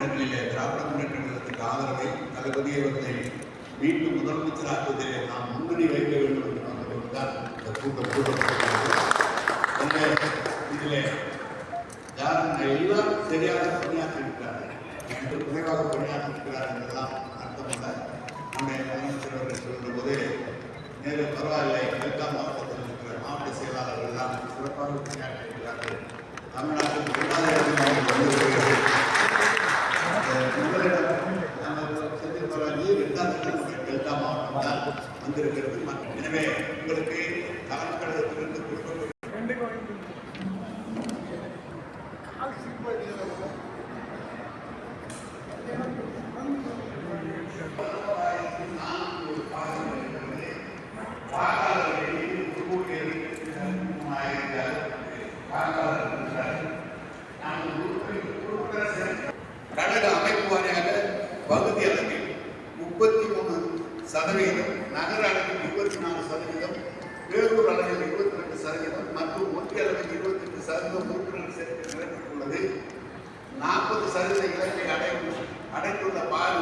இடங்களிலே திராவிட முன்னேற்றத்திற்கு ஆதரவை தளபதி அவர்களை மீண்டும் முதலமைச்சராக்குவதிலே நாம் முன்னணி வைக்க வேண்டும் என்று நோக்கத்தோடுதான் இந்த கூட்டம் கூட்டப்பட்டுள்ளது எனவே இதிலே யாரும் எல்லாம் சரியாக பணியாற்றிருக்கிறார்கள் என்று குறைவாக பணியாற்றிருக்கிறார்கள் என்றெல்லாம் அர்த்தமல்ல. நம்முடைய முதலமைச்சர் அவர்கள் சொல்கிற போது நேரு பரவாயில்லை டெல்டா மாவட்டத்தில் இருக்கிற மாவட்ட செயலாளர்கள் எல்லாம் சிறப்பாக பணியாற்றியிருக்கிறார்கள். தமிழ்நாட்டில் வந்திருக்கிறது. எனவே உங்களுக்கு கலக்கடத்திலிருந்து கொடுக்கப்பட்ட சதவீதம். நகர அளவில் இருபத்தி நாலு சதவீதம் வேலூர் அளவில் இருபத்தி ரெண்டு சதவீதம் மற்றும் ஒன்றிய அளவில் இருபத்தி எட்டு சதவீதம் உறுப்பினர் சேர்க்கை நிறைவேற்றுள்ளது நாற்பது சதவீத இலக்கை அடை அடைந்துள்ள பால்